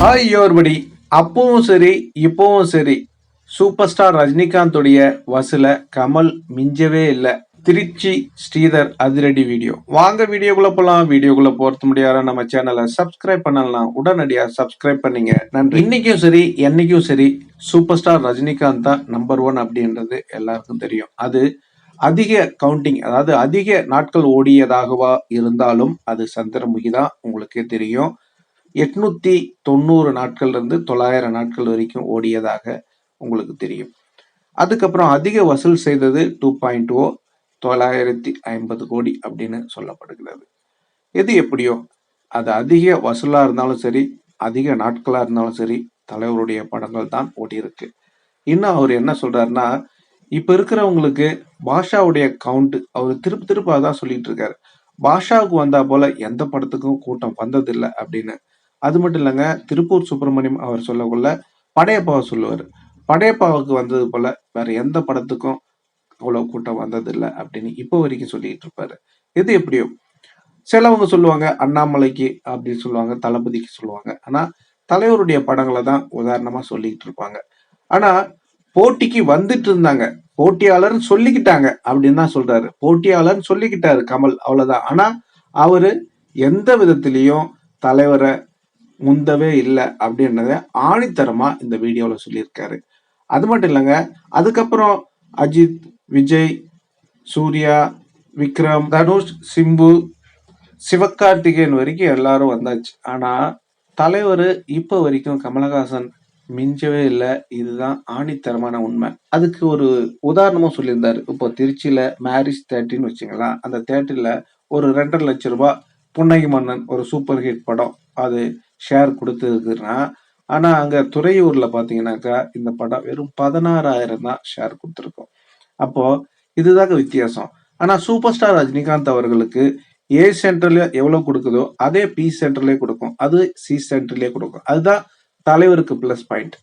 Hi யோர்படி. அப்பவும் சரி இப்பவும் சரி. சூப்பர் ஸ்டார் ரஜினிகாந்தோடைய வசூல கமல் மிஞ்சவே இல்லை. திருச்சி ஸ்ரீதர் அதிரடி வீடியோ. வாங்க வீடியோக்குள்ள போலாம். வீடியோக்குள்ள போறது முடியாத நம்ம சேனலை சப்ஸ்கிரைப் பண்ணலாம் உடனடியா சப்ஸ்கிரைப் பண்ணீங்க. நன்றி. இன்னைக்கும் சரி என்னைக்கும் சரி சூப்பர் ஸ்டார் ரஜினிகாந்த் தான் நம்பர் ஒன் அப்படின்றது எல்லாருக்கும் தெரியும். அது அதிக கவுண்டிங் அதாவது அதிக நாட்கள் ஓடியதாகவா இருந்தாலும் அது சந்திரமுகி தான் உங்களுக்கே தெரியும். எட்நூத்தி தொண்ணூறு நாட்கள்ல இருந்து தொள்ளாயிரம் நாட்கள் வரைக்கும் ஓடியதாக உங்களுக்கு தெரியும். அதுக்கப்புறம் அதிக வசூல் செய்தது டூ பாயிண்ட் ஓ தொள்ளாயிரத்தி ஐம்பது கோடி அப்படின்னு சொல்லப்படுகிறது. எது எப்படியோ அது அதிக வசூலாக இருந்தாலும் சரி அதிக நாட்களாக இருந்தாலும் சரி தலைவருடைய படங்கள் தான் ஓடியிருக்கு. இன்னும் அவர் என்ன சொல்றாருன்னா இப்போ இருக்கிறவங்களுக்கு பாஷாவுடைய கவுண்ட் அவர் திருப்பி திருப்ப அதான் சொல்லிட்டு இருக்காரு. பாஷாவுக்கு வந்தா போல எந்த படத்துக்கும் கூட்டம் வந்ததில்லை அப்படின்னு அது மட்டும் இல்லைங்க திருப்பூர் சுப்பிரமணியம் அவர் சொல்லக்குள்ள படையப்பாவை சொல்லுவார். படையப்பாவுக்கு வந்தது போல வேற எந்த படத்துக்கும் அவ்வளவு கூட்டம் வந்ததில்லை அப்படின்னு இப்போ வரைக்கும் சொல்லிட்டு இருப்பாரு. எது எப்படியோ சிலவங்க சொல்லுவாங்க அண்ணாமலைக்கு அப்படின்னு சொல்லுவாங்க தளபதிக்கு சொல்லுவாங்க. ஆனா தலைவருடைய படங்களை தான் உதாரணமா சொல்லிக்கிட்டு இருப்பாங்க. ஆனா போட்டிக்கு வந்துட்டு இருந்தாங்க. போட்டியாளர்னு சொல்லிக்கிட்டாங்க அப்படின்னு தான் சொல்றாரு. போட்டியாளர்னு சொல்லிக்கிட்டாரு கமல் அவ்வளவுதான். ஆனா அவரு எந்த விதத்திலையும் தலைவரை முந்தவே இல்லை அப்படின்றத ஆணித்தரமா இந்த வீடியோவில் சொல்லியிருக்காரு. அது மட்டும் இல்லைங்க அதுக்கப்புறம் அஜித் விஜய் சூர்யா விக்ரம் தனுஷ் சிம்பு சிவகார்த்திகேயன் வரைக்கும் எல்லாரும் வந்தாச்சு. ஆனால் தலைவர் இப்போ வரைக்கும் கமலஹாசன் மிஞ்சவே இல்லை. இதுதான் ஆணித்தரமான உண்மை. அதுக்கு ஒரு உதாரணமும் சொல்லியிருந்தார். இப்போ திருச்சியில் மேரிஜ் தேட்டர்னு வச்சுங்களேன் அந்த தேட்டரில் ஒரு ரெண்டரை லட்சம் ரூபாய் புன்னகி மன்னன் ஒரு சூப்பர் ஹிட் படம். அது ஷேர் கொடுத்துருக்குன்னா ஆனா அங்க துறையூர்ல பாத்தீங்கன்னாக்கா இந்த படம் வெறும் பதினாறாயிரம் தான் ஷேர் கொடுத்துருக்கோம். அப்போ இதுதாங்க வித்தியாசம். ஆனா சூப்பர் ஸ்டார் ரஜினிகாந்த் அவர்களுக்கு ஏ சென்டர்ல எவ்வளவு கொடுக்குதோ அதே பி சென்டர்லயே கொடுக்கும். அது சி சென்டர்லயே கொடுக்கும். அதுதான் தலைவருக்கு பிளஸ் பாயிண்ட்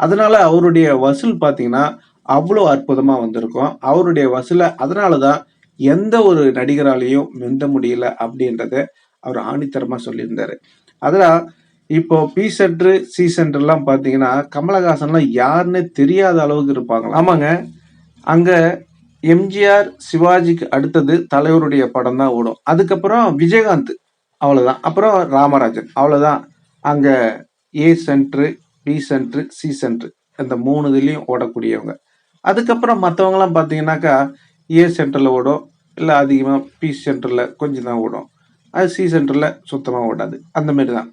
அதனால அவருடைய வசூல் பாத்தீங்கன்னா அவ்வளோ அற்புதமா வந்திருக்கும். அவருடைய வசூல அதனாலதான் எந்த ஒரு நடிகராலையும் மிந்த முடியல அப்படின்றத அவர் ஆணித்தரமா சொல்லியிருந்தாரு. அதில் இப்போ பி சென்டர் சி சென்டர்லாம் பார்த்தீங்கன்னா கமலஹாசன்லாம் யாருன்னு தெரியாத அளவுக்கு இருப்பாங்க ஆமாங்க. அங்கே எம்ஜிஆர் சிவாஜிக்கு அடுத்தது தலைவருடைய படம் தான் ஓடும். அதுக்கப்புறம் விஜயகாந்த் அவ்வளோதான் அப்புறம் ராமராஜன் அவ்வளோதான் அங்கே A centre B centre C centre இந்த மூணு இதுலேயும் ஓடக்கூடியவங்க. அதுக்கப்புறம் மற்றவங்களாம் பார்த்தீங்கன்னாக்கா ஏ சென்டரில் ஓடும். இல்லை அதிகமாக பி சென்டரில் கொஞ்சம் தான் ஓடும். அது சி சென்டரில் சுத்தமாக ஓடாது. அந்த மாதிரி தான்.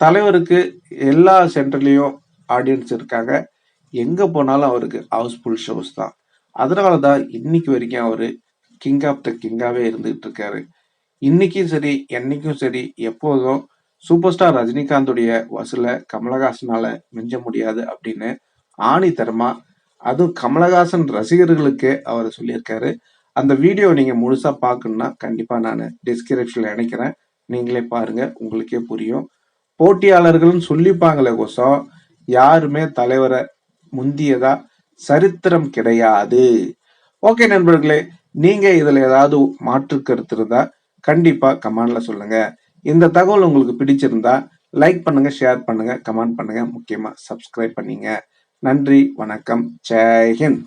தலைவருக்கு எல்லா சென்டர்லேயும் ஆடியன்ஸ் இருக்காங்க. எங்கே போனாலும் அவருக்கு ஹவுஸ்ஃபுல் ஷோஸ் தான். அதனால தான் இன்னைக்கு வரைக்கும் அவர் கிங் ஆஃப் த கிங்காகவே இருந்துகிட்டு இருக்காரு. இன்னைக்கும் சரி என்னைக்கும் சரி எப்போதும் சூப்பர் ஸ்டார் ரஜினிகாந்துடைய வசூல கமலஹாசனால மிஞ்ச முடியாது அப்படின்னு ஆணித்தரமா அதுவும் கமலஹாசன் ரசிகர்களுக்கு அவர் சொல்லியிருக்காரு. அந்த வீடியோ நீங்க முழுசா பார்க்கணும்னா கண்டிப்பா நான் டிஸ்கிரிப்ஷன்ல இணைக்கிறேன். நீங்களே பாருங்க உங்களுக்கே புரியும். போட்டியாளர்கள்னு சொல்லிப்பாங்களே கோசம் யாருமே தலைவரை முந்தியதா சரித்திரம் கிடையாது. ஓகே நண்பர்களே நீங்க இதுல ஏதாவது மாற்று கருத்து இருந்தா கண்டிப்பா கமெண்ட்ல சொல்லுங்க. இந்த தகவல் உங்களுக்கு பிடிச்சிருந்தா லைக் பண்ணுங்க ஷேர் பண்ணுங்க கமெண்ட் பண்ணுங்க முக்கியமா சப்ஸ்கிரைப் பண்ணீங்க. நன்றி வணக்கம் ஜெய்ஹிந்த்